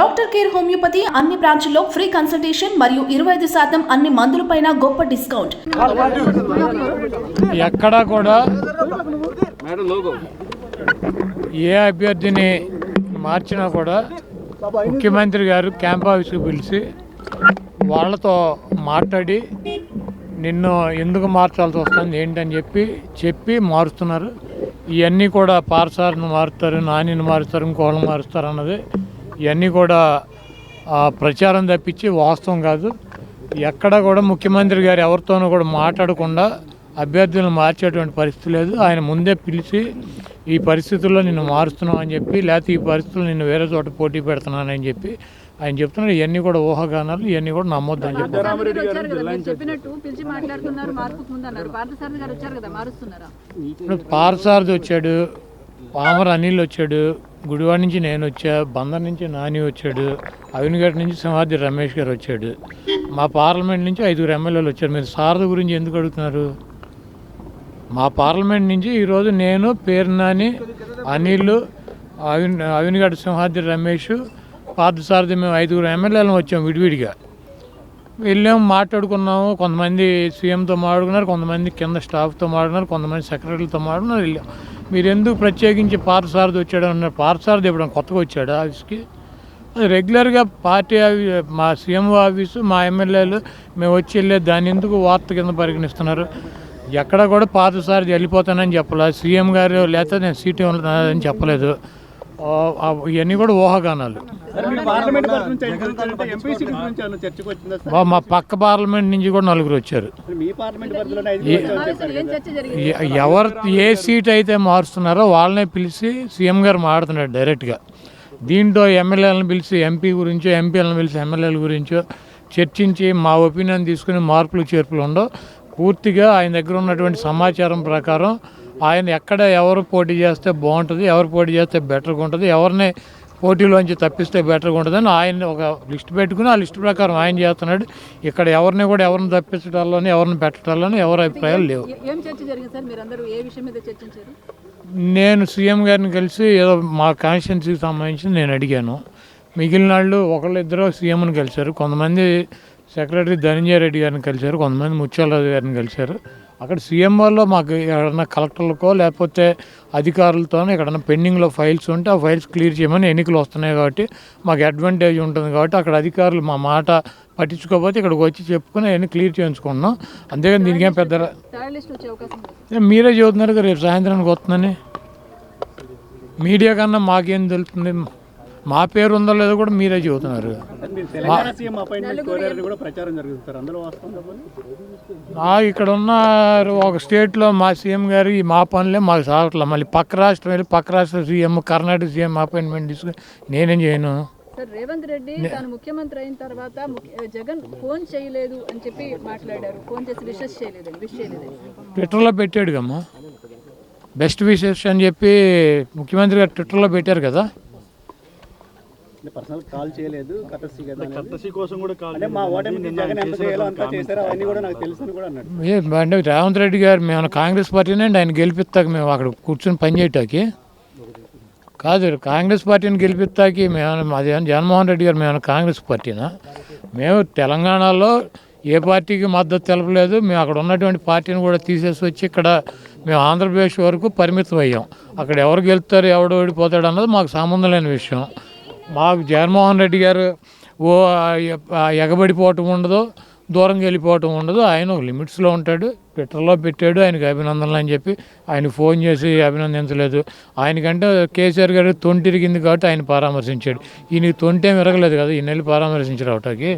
Doctor care homeopathy అన్ని బ్రాంచ్ల్లో free consultation మరియు ఇరవై ఐదు శాతం అన్ని మందులపైన గొప్ప డిస్కౌంట్. ఎక్కడా కూడా ఏ అభ్యర్థిని మార్చినా కూడా ముఖ్యమంత్రి గారు క్యాంప్ ఆఫీస్కి పిలిచి వాళ్ళతో మాట్లాడి నిన్ను ఎందుకు మార్చాల్సి వస్తుంది? ఏంటని చెప్పి చెప్పి మారుస్తున్నారు. ఇవన్నీ కూడా పార్సార్ని మారుస్తారు నానిని మారుస్తారు ఇంకోళ్ళని మారుస్తారు అన్నది ఇవన్నీ కూడా ఆ, ప్రచారం తప్పించి వాస్తవం కాదు. ఎక్కడ కూడా ముఖ్యమంత్రి గారు ఎవరితోనూ కూడా మాట్లాడకుండా అభ్యర్థులను మార్చేటువంటి పరిస్థితి లేదు. ఆయన ముందే పిలిచి ఈ పరిస్థితుల్లో నిన్ను మారుస్తున్నాం అని చెప్పి లేకపోతే ఈ పరిస్థితుల్లో నిన్ను వేరే చోట పోటీ పెడుతున్నానని చెప్పి ఆయన చెప్తున్నారు. ఇవన్నీ కూడా ఊహాగానాలు ఇవన్నీ కూడా చెప్పి. కదా మారుస్తున్నారా? ఇప్పుడు పార్సారథి వచ్చాడు పామర అనిల్ వచ్చాడు గుడివాడ నుంచి నేను వచ్చా బందర్ నుంచి నాని వచ్చాడు అవినిగడ్డ నుంచి సింహాద్రి రమేష్ గారు వచ్చాడు. మా పార్లమెంట్ నుంచి ఐదుగురు ఎమ్మెల్యేలు వచ్చారు. మీరు సారథ గురించి ఎందుకు అడుగుతున్నారు? మా పార్లమెంట్ నుంచి ఈరోజు నేను పేరు నాని అనిల్ అవిన్ అవినిగడ్డ సింహాద్రి రమేష్ పార్థసారథి మేము ఐదుగురు ఎమ్మెల్యేలను వచ్చాం విడివిడిగా. వెళ్ళాము మాట్లాడుకున్నాము. కొంతమంది సీఎంతో మాట్లాడుకున్నారు కొంతమంది కింద స్టాఫ్తో మాట్లాడుకున్నారు కొంతమంది సెక్రటరీలతో మాట్లాడుకున్నారు వెళ్ళాం. మీరు ఎందుకు ప్రత్యేకించి పార్థసారథి వచ్చాడు అన్నారు పార్థసారథి ఇవ్వడం కొత్తగా వచ్చాడు ఆఫీస్కి. అది రెగ్యులర్గా పార్టీ ఆఫీస్ మా సీఎం ఆఫీసు మా ఎమ్మెల్యేలు మేము వచ్చి వెళ్ళే దాన్ని ఎందుకు వార్త కింద పరిగణిస్తున్నారు? ఎక్కడ కూడా పాతసారి వెళ్ళిపోతానని చెప్పలేదు. సీఎం గారు లేకపోతే నేను సీటీ అని చెప్పలేదు. ఇవన్నీ కూడా ఊహాగానాలు. పార్లమెంట్ పరిధి నుంచి ఐదుగురు వచ్చారంటే ఎంపీ సీట్ గురించి ఏమైనా చర్చకు వచ్చిందా సార్? బా- మా పక్క పార్లమెంట్ నుంచి కూడా నలుగురు వచ్చారు. ఎవరు ఏ సీట్ అయితే మారుస్తున్నారో వాళ్ళనే పిలిచి సీఎం గారు మాట్లాడుతున్నాడు డైరెక్ట్గా. దీంట్లో ఎమ్మెల్యేలను పిలిచి ఎంపీ గురించో ఎంపీలను పిలిచి ఎమ్మెల్యేల గురించో చర్చించి మా ఒపీనియన్ తీసుకుని మార్పులు చేర్పులు ఉండవు. పూర్తిగా ఆయన దగ్గర ఉన్నటువంటి సమాచారం ప్రకారం ఆయన ఎక్కడ ఎవరు పోటీ చేస్తే బాగుంటుంది ఎవరు పోటీ చేస్తే బెటర్గా ఉంటుంది ఎవరిని పోటీలోంచి తప్పిస్తే బెటర్గా ఉంటుందని ఆయన ఒక లిస్ట్ పెట్టుకుని ఆ లిస్ట్ ప్రకారం ఆయన చేస్తున్నాడు. ఇక్కడ ఎవరిని కూడా ఎవరిని తప్పించడాల్లోని ఎవరిని పెట్టడాల్లోని ఎవరి అభిప్రాయాలు లేవు. నేను సీఎం గారిని కలిసి ఏదో మా కాన్స్టిట్యున్సీకి సంబంధించి నేను అడిగాను. మిగిలిన వాళ్ళు ఒకళ్ళిద్దరు సీఎంని కలిశారు. కొంతమంది సెక్రటరీ ధనంజయ రెడ్డి గారిని కలిశారు కొంతమంది ముత్యాలరాజు గారిని కలిశారు. అక్కడ సీఎంఆర్లో మాకు ఎక్కడన్నా కలెక్టర్లకో లేకపోతే అధికారులతో ఎక్కడన్నా పెండింగ్లో ఫైల్స్ ఉంటే ఆ ఫైల్స్ క్లియర్ చేయమని ఎన్నికలు వస్తున్నాయి కాబట్టి మాకు అడ్వాంటేజ్ ఉంటుంది కాబట్టి అక్కడ అధికారులు మా మాట పట్టించుకోకపోతే ఇక్కడికి వచ్చి చెప్పుకొని అవన్నీ క్లియర్ చేయించుకున్నాం అంతేగాని దీనికేం పెద్ద మీరే చెబుతున్నారు కదా రేపు సాయంత్రానికి వస్తుందని. మీడియా కన్నా మాకేం తెలుస్తుంది? మా పేరు ఉందో లేదో కూడా మీరే చెబుతున్నారు. ఇక్కడ ఉన్న ఒక స్టేట్లో మా సీఎం గారు ఈ మా పనులే మాకు సాగట్లే. మళ్ళీ పక్క రాష్ట్రం వెళ్ళి పక్క రాష్ట్ర సీఎం కర్ణాటక సీఎం అపాయింట్మెంట్ తీసుకుని నేనేం చేయను. సార్ రేవంత్ రెడ్డి తాను ముఖ్యమంత్రి అయిన తర్వాత జగన్ ఫోన్ చేయలేదు అని చెప్పి మాట్లాడారు. ఫోన్ చేసి విషెస్ చేయలేదని విష్ చేయలేదని ట్విట్టర్లో పెట్టాడు కమ్మా బెస్ట్ విషెస్ అని చెప్పి ముఖ్యమంత్రి గారు ట్విట్టర్లో పెట్టారు కదా. పర్సనల్ కాల్ చేయలేదు కటసి కదా కటసి కోసం కూడా కాల్ అంటే మా ఓటమి జగన్ ఎంత చేయాలో అంతా చేశారు. అవన్నీ కూడా నాకు తెలుసు అని కూడా అన్నాడు. అంటే రేవంత్ రెడ్డి గారు మేము కాంగ్రెస్ పార్టీనే అండి ఆయన గెలిపిస్తాక మేము అక్కడ కూర్చొని పని చేయటానికి. కాదు కాంగ్రెస్ పార్టీని గెలిపిస్తాకి మేము అది జగన్మోహన్ రెడ్డి గారు మేము కాంగ్రెస్ పార్టీనా? మేము తెలంగాణలో ఏ పార్టీకి మద్దతు తెలపలేదు మేము అక్కడ ఉన్నటువంటి పార్టీని కూడా తీసేసి వచ్చి ఇక్కడ మేము ఆంధ్రప్రదేశ్ వరకు పరిమితం అయ్యాం. అక్కడ ఎవరు గెలుస్తారు ఎవడు ఓడిపోతాడు అన్నది మాకు సంబంధం లేని విషయం. మాకు జగన్మోహన్ రెడ్డి గారు ఓ ఎగబడిపోవటం ఉండదు దూరంగా వెళ్ళిపోవటం ఉండదు. ఆయన ఒక లిమిట్స్లో ఉంటాడు ట్విట్టర్లో పెట్టాడు ఆయనకి అభినందనలు అని చెప్పి ఆయన ఫోన్ చేసి అభినందించలేదు. ఆయనకంటే కేసీఆర్ గారు తొంటిరిగింది కాబట్టి ఆయన పరామర్శించాడు. ఈయనకి తొంటేం విరగలేదు కదా ఈ నెల పరామర్శించారు అవటాకి